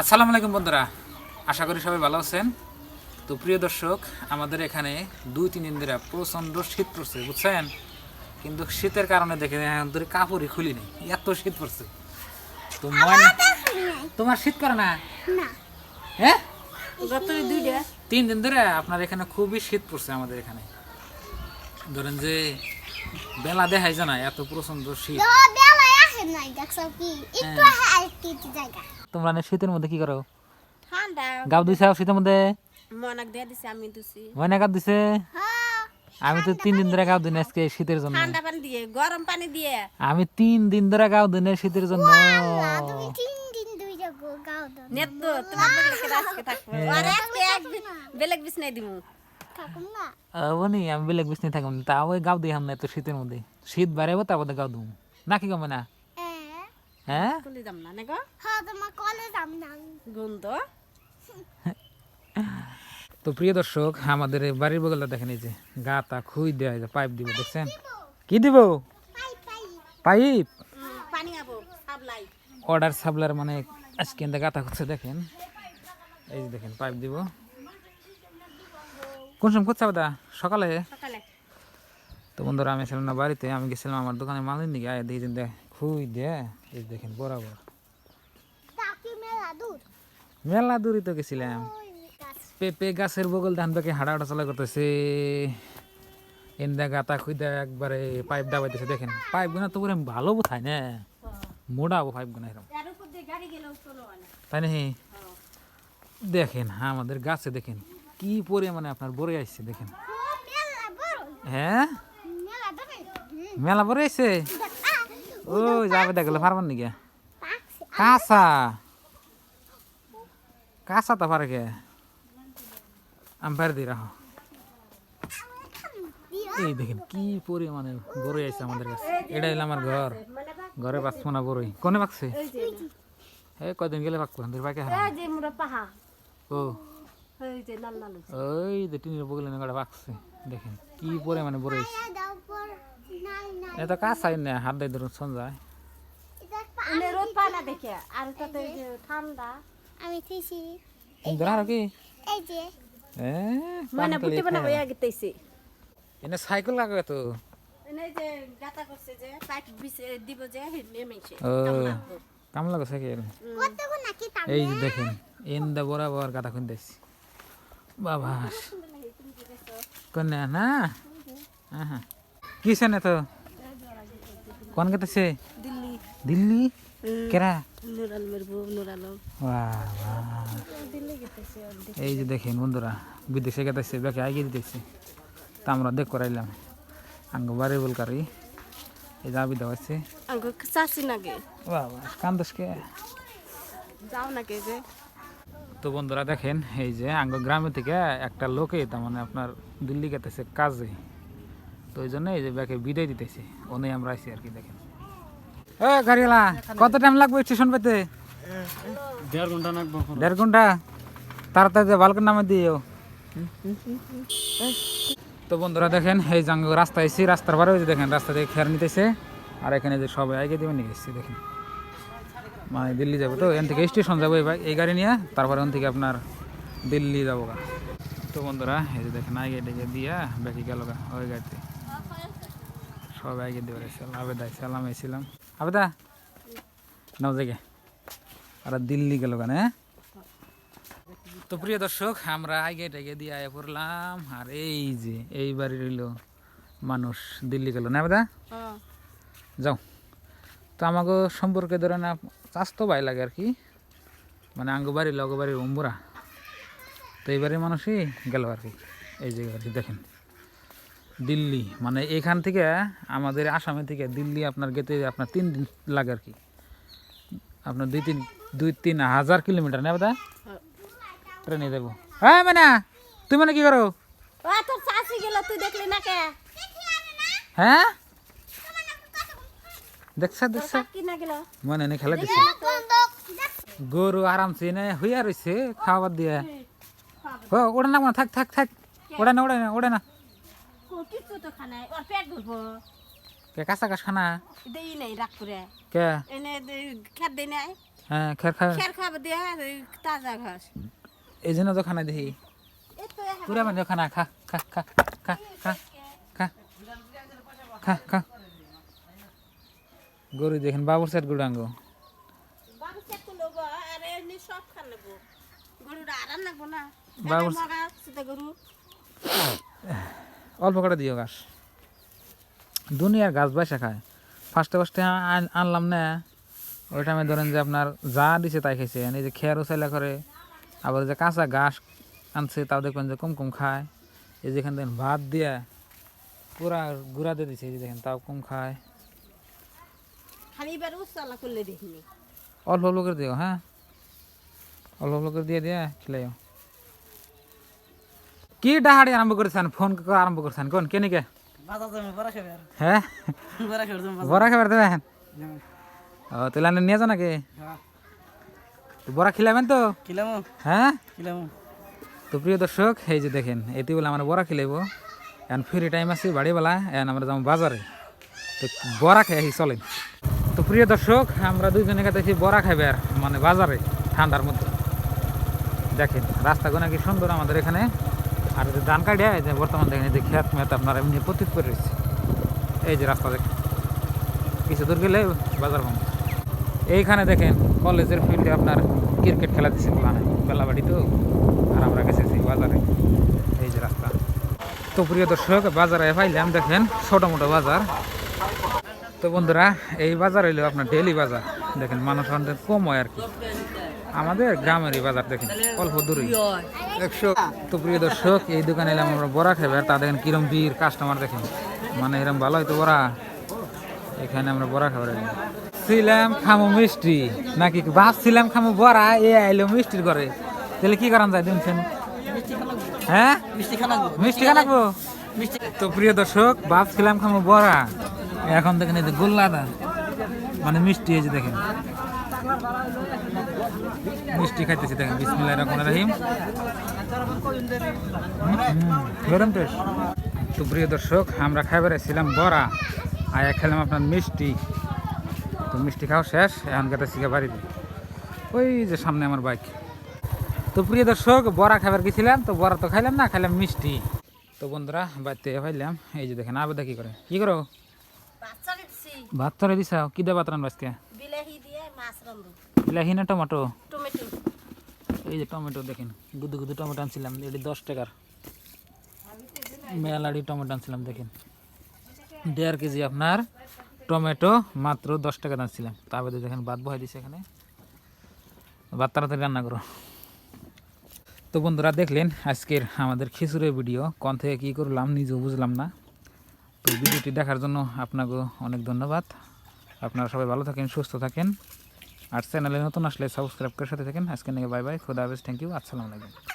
আসসালামু আলাইকুম বন্ধুরা আশা করি সবাই ভালো আছেন। তো প্রিয় দর্শক আমাদের এখানে দুই তিন দিন ধরে প্রচণ্ড শীত পড়ছে বুঝছেন? কিন্তু শীতের কারণে দেখে এখন ধরে কাপড়ই খুলিনি এত শীত পড়ছে। তো ময়না তোমার শীত করে না? হ্যাঁ? তিন দিন ধরে আপনার এখানে খুবই শীত পড়ছে আমাদের এখানে। ধরেন যে বেলা দেখাই জানা এত প্রচণ্ড শীত। তো আসে নাই দেখছ কি? একটু জায়গা। তোমরা না শীতের মধ্যে কি করো? ঠান্ডা। গাও দিছে শীতের মধ্যে? মনাক দিয়ে দিছে আমি দিছি। ময়না গাও দিছে? হ্যাঁ। আমি তো তিন দিন ধরে গাও দিন আজকে শীতের জন্য। ঠান্ডা পানি দিয়ে গরম পানি দিয়ে। আমি তিন দিন ধরে গাও দিন শীতের জন্য। তুমি তিন দিন দুই জায়গা গাও দাও। নেত তো তোমার বেলেগ আজকে থাকব। আর আজকে এক বেলেগ বিছনাই দিমু। আমি বেলেগ বিছনি থাকুন তা ওই গাও দিই না এত শীতের মধ্যে। শীত বাড়াবো তারপর গাও দিম। নাকি কমে না? হ্যাঁ? যাম না নাগো হ্যাঁ তোমার না। গন্ধ তো প্রিয় দর্শক আমাদের এই বাড়ির বগলটা দেখেন এই যে গা তা খুই দেওয়া হয়েছে পাইপ দিব দেখছেন? কি দিব? পাই পাই পাইপ? অর্ডার সাবলার মানে আজকে গাতা করছে দেখেন। এই যে দেখেন পাইপ দিব। কোন সময় করছে দা সকালে? সকালে। তো বন্ধুরা আমি ছিলাম না বাড়িতে আমি গেছিলাম আমার দোকানে মালের নিকে আয় দিয়ে দেখ খুই দে এই দেখেন বরাবর। মেলা দূর। দূরই তো গেছিলাম। পেঁপে গাছের বগল ধান পেকে হাঁটা হাঁটা চলা করতেছে। এন্দা গাতা খুই একবারে পাইপ দাবাইতেছে দেখেন। পাইপ গুনা তো পুরো ভালো বোথায় না। মোড়াবো পাইপ গুনা এরকম। তাই না। দেখেন হ্যাঁ। আমাদের গাছে দেখেন কি পরিমাণে আপনার বড়ে আসছে দেখেন। ও মেলা বড়। হ্যাঁ? মেলা বড় বড়ে আসছে? ও যাবে দেখলে পারবেন নাকি? কাঁচা। কাঁচা তো পারে কে? আমি পারে দিই রাখো। এই দেখেন কি পরিমাণে বড়ই আছে আমাদের কাছে। এটা হলো আমার ঘর। ঘরে পাচ্ছ না বড়ই কোনে পাকছে এই কয়দিন গেলে পাকবো তোর পাকে হারা এই যে মোরা পাহা। ও। এই যে লাল লাল ওই যে টিনের বগলে না পাকছে দেখেন কি পরিমাণে বড়ই আছে। এটা কাঁচাই না হাত দিয়ে ধরুন সঞ্জয়। এনে রোদ পায় না দেখে আর তাতে ঠান্ডা। আমি থিসি ধরা আর কি? এই যে। এ মানে বুটি বানা হয়ে গেতেছে এনে সাইকেল লাগাবে তো। এনে যে গাতা করছে যে পাইপ বিছে দিব যে নেমেছে ও কাম লাগে সাইকেল? কতক্ষণ নাকি তাম এই দেখেন এন্দা বরাবর গাদা খুন দিয়েছি। বাবা কন্যা না? আহা। কিসে না তো? কোন কেটেছে দিল্লি। দিল্লি? কেরা। এই যে দেখেন বন্ধুরা বিদেশে গেতেছে বেকে আগে দিতেছে। তা আমরা দেখ করাইলাম। আঙ্গ বাড়ি বলকারি এই যা বিদা হয়েছে। আঙ্গ চাচি নাগে। বাবা কান্দসকে যাও নাকি যে। তো বন্ধুরা দেখেন এই যে আঙ্গ গ্রামে থেকে একটা লোকে তার মানে আপনার দিল্লি গেতেছে কাজে। তো ওই জন্য এই যে ব্যাকে বিদায় দিতেছে। ওনে আমরা আছি আর কি দেখেন। এ গাড়িওয়ালা কত টাইম লাগবে স্টেশন পেতে? দেড় ঘণ্টা নাকবো দেড় ঘণ্টা? তাড়াতাড়ি বালকন নামে দিও তো বন্ধুরা দেখেন এই যে আঙ্গ রাস্তা এসেছি রাস্তার পরে ওই যে দেখেন রাস্তা থেকে খেয়ার নিতেছে। আর এখানে যে সবাই আগে দিবে নিয়ে এসেছি দেখেন। মানে দিল্লি যাব তো এখান থেকে স্টেশন যাব এই এই গাড়ি নিয়ে তারপরে ওখান থেকে আপনার দিল্লি যাব গা। তো বন্ধুরা এই যে দেখেন আগে ডেকে দিয়া বাকি গেল গা ওই গাড়িতে। সবাই আগে দিয়ে গেছিলাম আবেদা সালাম এসেছিলাম। আবেদা? নাও জায়গা আর দিল্লি গেল গানে তো প্রিয় দর্শক আমরা আগে টাগে দিয়ে আয়া পড়লাম। আর এই যে এই বাড়ি রইল মানুষ দিল্লি গেল না আবেদা? যাও। তো আমাকে সম্পর্কে ধরে না চাস্তো ভাই লাগে আর কি। মানে আঙ্গ বাড়ি লগ বাড়ির অম্বুরা তো এই বাড়ির মানুষই গেল আর কি। এই যে আর কি দেখেন। দিল্লি মানে এখান থেকে আমাদের আসামে থেকে দিল্লি আপনার গেতে আপনার তিন দিন লাগে আর কি। আপনার দুই তিন দুই তিন হাজার কিলোমিটার নেবে দা ট্রেনে দেবো হ্যাঁ মানে তুমি মানে কি করো? তোর চাচি গেল তুই দেখলি না কে? হ্যাঁ? দেখছ দেখছ? না মনে নেই খেলা দিছে গরু আরামসে এনে হইয়া রয়েছে খাবার দিয়ে। ও ওড়ে না থাক থাক থাক। ওড়ে না ওড়ে না ওড়ে না। কিছু তো খানাই ওর পেট ভরবো কে কাঁচা কাছ খানা দেই নাই রাগ করে কে? এনে খেত দেই নাই। হ্যাঁ খের খায় খের খাবার দিয়ে এই তাজা ঘাস। এই জন্য তো খানা পুরা মানে খানা খা খা খা খা খা খা খা খা গরু দেখেন বাবুর সেট গুড়াঙ্গ বাবু চেক করল গো আর এমনি সব খান নেব। গরুটা আরাম লাগবো না। বাবুর- সেটা গরু। অল্প করে দিও গাছ। দুনিয়ার গাছ বাইসা খায়। ফার্স্টে ফার্স্টে আনলাম না। ওই টাইমে ধরেন যে আপনার যা দিছে তাই খাইছে। এই যে খেয়ারও চাইলা করে আবার যে কাঁচা ঘাস আনছে তাও দেখবেন যে কম কম খায়। এই যেখানে দেখেন ভাত দিয়ে পুরা গুড়া দিয়ে দিছে এই যে দেখেন তাও কম খায়। অল্প অল্প করে দিও হ্যাঁ? অল্প অল্প করে দিয়ে দিয়ে খেলাইও। কি ডাহাড়ি আরম্ভ করেছেন? ফোন করে আরম্ভ করেছেন? কোন? কে নিকে? হ্যাঁ বড়া খাবার দেবেন? ও তাহলে আনে নিয়ে যাও নাকি? হ্যাঁ। বড়া খিলাবেন তো? হ্যাঁ তো প্রিয় দর্শক এই যে দেখেন এটি বলে আমরা বড়া খিলাইব। এখন ফ্রি টাইম আছে বাড়িবেলা এখন আমরা যাব বাজারে। তো বড়া আহি চলেন। তো প্রিয় দর্শক আমরা দুইজনে কাছে বড়া খাইবে আর মানে বাজারে ঠান্ডার মধ্যে। দেখেন রাস্তাগুলো কি সুন্দর আমাদের এখানে। আর ধান কাটিয়ে যে বর্তমান দেখেন যে খেত মেত আপনার এমনি প্রস্তুত করে রয়েছে। এই যে রাস্তা দেখেন, কিছু দূর গেলে বাজার পাবো এইখানে দেখেন, কলেজের ফিল্ডে আপনার ক্রিকেট খেলা দিচ্ছে ওখানে বেলাবাড়ি তো, আর আমরা গেছেছি বাজারে। এই যে রাস্তা। তো প্রিয় দর্শক, বাজারে পাইলাম দেখেন, ছোটো মোটো বাজার। তো বন্ধুরা, এই বাজার হইল আপনার ডেলি বাজার। দেখেন, মানুষ অনেক কম হয় আর কি। আমাদের গ্রামের এই বাজার দেখেন অল্প দূরে একশো। তো প্রিয় দর্শক এই দোকানে এলাম আমরা বড়া খাবে আর তা দেখেন কিরম বীর কাস্টমার দেখেন। মানে এরকম ভালো হয়তো বড়া। এখানে আমরা বড়া খাবার এলাম ছিলাম খামো মিষ্টি নাকি ভাবছিলাম খামো বড়া এ আইলো মিষ্টির করে তাহলে কি করান যায় দিনছেন হ্যাঁ? মিষ্টি খানা মিষ্টি খানাবো মিষ্টি তো প্রিয় দর্শক ভাবছিলাম খামো বড়া। এখন দেখেন এই যে গোল্লাদা মানে মিষ্টি এই যে দেখেন। মিষ্টি খাইতেছি দেখেন বিসমিল্লাহ রহমান রহিম। গরম টেস্ট তো প্রিয় দর্শক আমরা খাইবার ছিলাম বড়া। আয়া খেলাম আপনার মিষ্টি। তো মিষ্টি খাওয়া শেষ এখন গেতে শিখে বাড়িতে। ওই যে সামনে আমার বাইক। তো প্রিয় দর্শক বড়া খাবার গেছিলাম তো বড়া তো খাইলাম না খাইলাম মিষ্টি। তো বন্ধুরা বাড়িতে ভাইলাম এই যে দেখেন আবেদা কি করে। কি করো? ভাত তরে দিছাও? কি দেবা রান্না আজকে? বিলাহি দিয়ে মাছ রান্ধু বিলাহি না টমেটো? টমেটো। এই যে টমেটো দেখেন, গুদু গুদু টমেটো আনছিলাম, এটি দশ টাকার। মেলাডি টমেটো আনছিলাম, দেখেন। দেড় কেজি আপনার টমেটো মাত্র দশ টাকা আনছিলাম তারপরে দেখেন ভাত বহাই দিছে এখানে। ভাত তাড়াতাড়ি রান্না করো। তো বন্ধুরা দেখলেন, আজকের আমাদের খিচুড়ের ভিডিও, কোন থেকে কী করলাম নিজেও বুঝলাম না। তো ভিডিওটি দেখার জন্য আপনাকে অনেক ধন্যবাদ। আপনারা সবাই ভালো থাকেন, সুস্থ থাকেন। আর চ্যানেলে নতুন আসলে সাবস্ক্রাইব করে সাথে থাকেন। আজকে নাকি বাই বাই, খুদা হাফেজ থ্যাংক ইউ আসসালামু আলাইকুম।